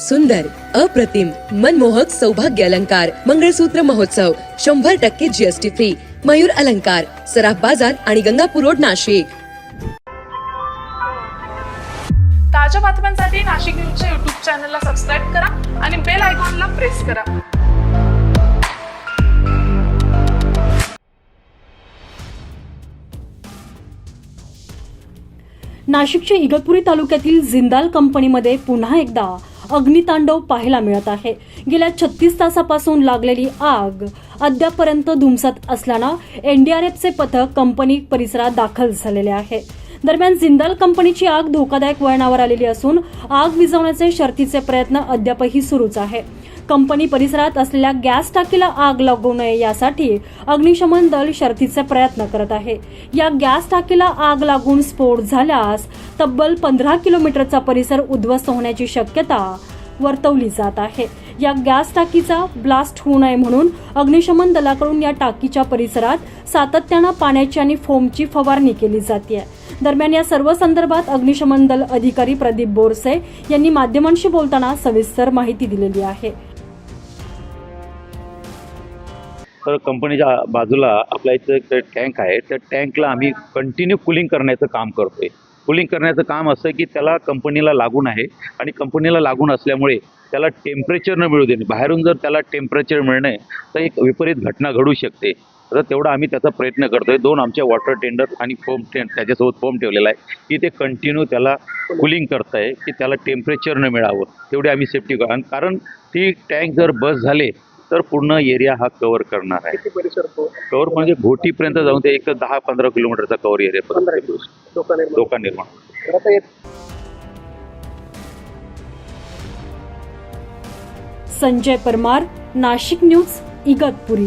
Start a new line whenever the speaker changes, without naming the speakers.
सुंदर अप्रतिम मनमोहक सौभाग्य अलंकार मंगळसूत्र महोत्सव शंभर टक्के जीएसटी फ्री मयूर अलंकार सराफ बाजार आणि गंगापूर रोड नाशिक.
ताज्या बातम्यांसाठी नाशिक न्यूजच्या युट्यूब चॅनलला सबस्क्राईब करा आणि बेल आयकॉनला प्रेस करा.
नाशिकच्या इगतपुरी तालुक्यातील जिंदाल कंपनीमध्ये पुन्हा एकदा अग्नितांडव पाहायला मिळत आहे. गेल्या छत्तीस तासापासून लागलेली आग अद्यापर्यंत धुमसत असल्यानं एनडीआरएफचे पथक कंपनी परिसरात दाखल झालेले आहे. दरम्यान जिंदाल कंपनीची आग धोकादायक वळणावर आलेली असून आग विझवण्याचे शर्थीचे प्रयत्न अद्यापही सुरूच आहे. कंपनी परिसरात असलेल्या गॅस टाकीला आग लागू नये यासाठी अग्निशमन दल शर्थीचे प्रयत्न करत आहे. या गॅस टाकीला आग लागून स्फोट झाल्यास तब्बल पंधरा किलोमीटरचा परिसर उद्ध्वस्त होण्याची शक्यता वर्तवली जात आहे. या गॅस टाकीचा ब्लास्ट होऊ नये म्हणून अग्निशमन दलाकडून या टाकीच्या परिसरात सातत्यानं पाण्याची आणि फोमची फवारणी केली जाते दरम्यान या सर्व संदर्भात अग्निशमन दल अधिकारी प्रदीप बोरसे यांनी माध्यमांशी बोलताना सविस्तर माहिती दिलेली आहे.
तर कंपनीच्या बाजूला आपल्या इथं एक टँक आहे. त्या टँकला आम्ही कंटिन्यू कुलिंग करण्याचं काम करतोय. कुलिंग करण्याचं काम असं की त्याला कंपनीला लागून आहे आणि कंपनीला लागून असल्यामुळे त्याला टेम्परेचर न मिळू देणे. बाहेरून जर त्याला टेम्परेचर मिळणे तर एक विपरीत घटना घडू शकते. तर तेवढा आम्ही त्याचा प्रयत्न करतोय. दोन आमच्या वॉटर टेंडर आणि फोम टेंड त्याच्यासोबत फोम ठेवलेला आहे की ते कंटिन्यू त्याला कुलिंग करताय की त्याला टेम्परेचर न मिळावं. तेवढी आम्ही सेफ्टी कारण ती टँक जर बस झाले तर पूर्ण एरिया हा कव्हर करणार आहे. कव्हर म्हणजे घोटीपर्यंत जाऊन ते एक दहा पंधरा किलोमीटरचा कव्हर एरिया धोका निर्माण.
संजय परमार नाशिक न्यूज इगतपुरी.